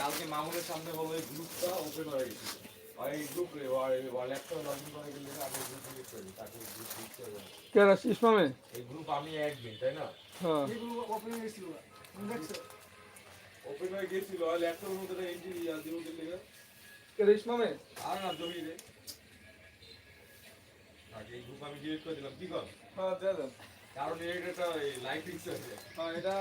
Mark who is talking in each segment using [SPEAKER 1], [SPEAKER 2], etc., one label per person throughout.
[SPEAKER 1] কালকে মামুনের সামনে বলো এই গ্রুপটা ওপেন হয়ে গেছে। এই গ্রুপ আমি এই গ্রুপ ওপেন হয়ে। গেছিল। আর ল্যাপটপের মধ্যে এন্ট্রি দিল দিলে
[SPEAKER 2] কেরা ইসমামে
[SPEAKER 1] আর না জমি রে। আগে এই গ্রুপ আমি ডিলিট করে দিলাম কি কর?
[SPEAKER 2] হ্যাঁ
[SPEAKER 1] কারণ একটা লাইফ আছে
[SPEAKER 2] হ্যাঁ এটা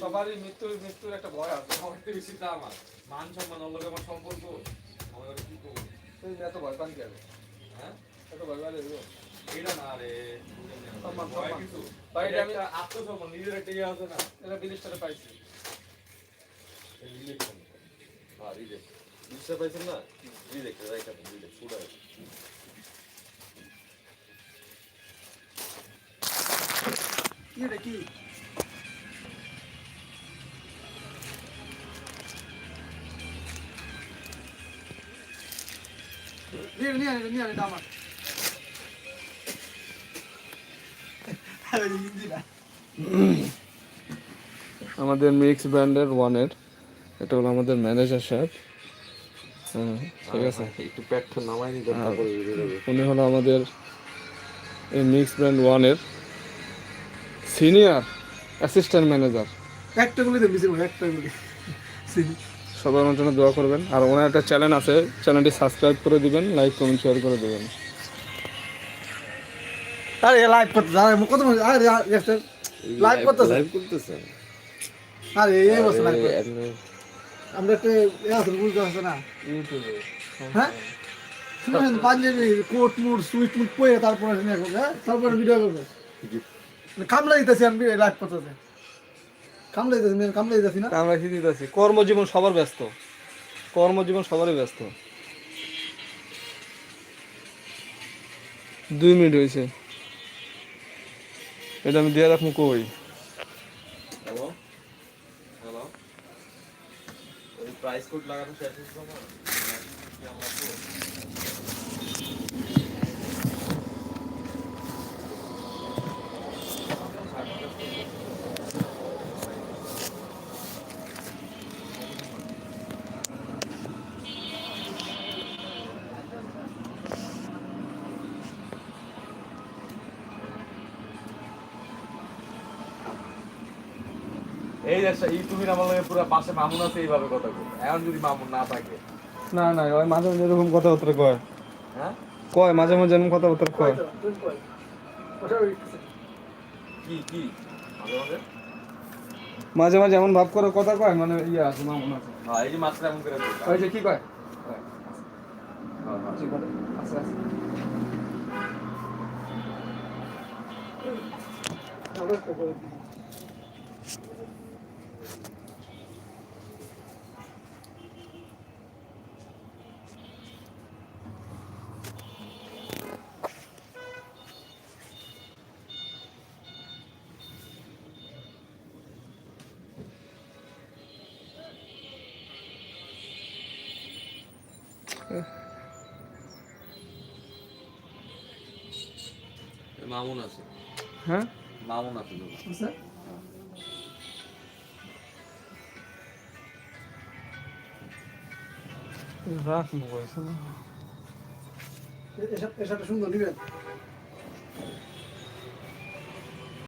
[SPEAKER 2] সবারই মৃত্যুর মৃত্যুর একটা ভয় আছে।
[SPEAKER 1] আমার থেকে বেশি দাম আমার মান সম্মান লগে আমার সম্পর্ক? আমার কি করব?
[SPEAKER 2] এত ভয় পান কি হবে
[SPEAKER 1] হ্যাঁ?
[SPEAKER 2] এত ভয় দেবো
[SPEAKER 1] এটা না রে
[SPEAKER 2] সম্মান,
[SPEAKER 1] ভয় কিছু
[SPEAKER 2] ভাই,
[SPEAKER 1] এটা
[SPEAKER 2] এটা আমি-
[SPEAKER 1] আত্মসম্মান নিজের একটা ইয়ে আছে না।
[SPEAKER 2] এটা বিলিশটারে পাইছি।
[SPEAKER 1] এই রিলেশন হ্যাঁ বুঝতে পারছেন না? রিলেশন রাইট আপনি রিলেশন পুরো
[SPEAKER 3] কি রে কি নিয়ে নিয়ে নিয়ে নিয়ে এটা আমার
[SPEAKER 2] আমাদের মিক্স ব্র্যান্ডের ওয়ানের এটা হলো আমাদের ম্যানেজার সাহেব। হ্যাঁ ঠিক আছে।
[SPEAKER 1] একটু পেটটা নামাই নিতে
[SPEAKER 2] উনি হলো আমাদের এই মিক্স ব্র্যান্ড ওয়ানের সিনিয়র অ্যাসিস্ট্যান্ট ম্যানেজার
[SPEAKER 3] একটা গুলি দেন বেশি একটা গুলি। সিনি
[SPEAKER 2] সবাই আমার জন্য দোয়া করবেন। আর ওনার একটা চ্যানেল আছে চ্যানেলটি সাবস্ক্রাইব করে দিবেন লাইক কমেন্ট শেয়ার করে দেবেন।
[SPEAKER 3] আরে লাইভ করতে আরে কত আরে লাইভ করতেছে।
[SPEAKER 1] লাইভ করতেছেন
[SPEAKER 3] আরে এই বছর লাইভ আমরা একটা এ আছে বুঝতে পারছ না?
[SPEAKER 2] ইউটিউবে।
[SPEAKER 3] হ্যাঁ? শুনেন পাঞ্জাবি কোট মুট সুইট মুট পরে তারপরে হ্যাঁ? তারপরে ভিডিও করবে কামলা দিতেছি আমি লাইভ করতেছে। কামলা দিতেছি আমি কামলা দিতেছি না।
[SPEAKER 2] আমরা কি দিতেছি। কর্মজীবন সবার ব্যস্ত। কর্মজীবন সবারই ব্যস্ত। দুই মিনিট হয়েছে এটা আমি দিয়ে রাখব কই?
[SPEAKER 1] হ্যালো হ্যালো ওই প্রাইস কোড লাগানো শেষ হয়েছে এই যে এই তুমি আমার লগে পুরো পাশে মামুন আছে এইভাবে কথা বল। এখন যদি মামুন না থাকে।
[SPEAKER 2] না না ওই মাঝে মাঝে এরকম কথাবার্তা কয়।
[SPEAKER 1] হ্যাঁ?
[SPEAKER 2] কয় মাঝে মাঝে এরকম কথাবার্তা কয়।
[SPEAKER 1] কি কি? মাঝে মাঝে?
[SPEAKER 2] মাঝে মাঝে এমন ভাব করে কথা কয় মানে ইয়ে আছে মামুন আছে।
[SPEAKER 1] হ্যাঁ এই যে মাত্রা এমন করে।
[SPEAKER 2] ওই যে কি কয়?
[SPEAKER 1] হ্যাঁ, হ্যাঁ।
[SPEAKER 2] কি বলে?
[SPEAKER 1] মামুন আছে।
[SPEAKER 2] হ্যাঁ?
[SPEAKER 1] মামুন আছে তো।
[SPEAKER 2] রাখ মোবাইল
[SPEAKER 3] এসব এসব সুন্দর নিবেন?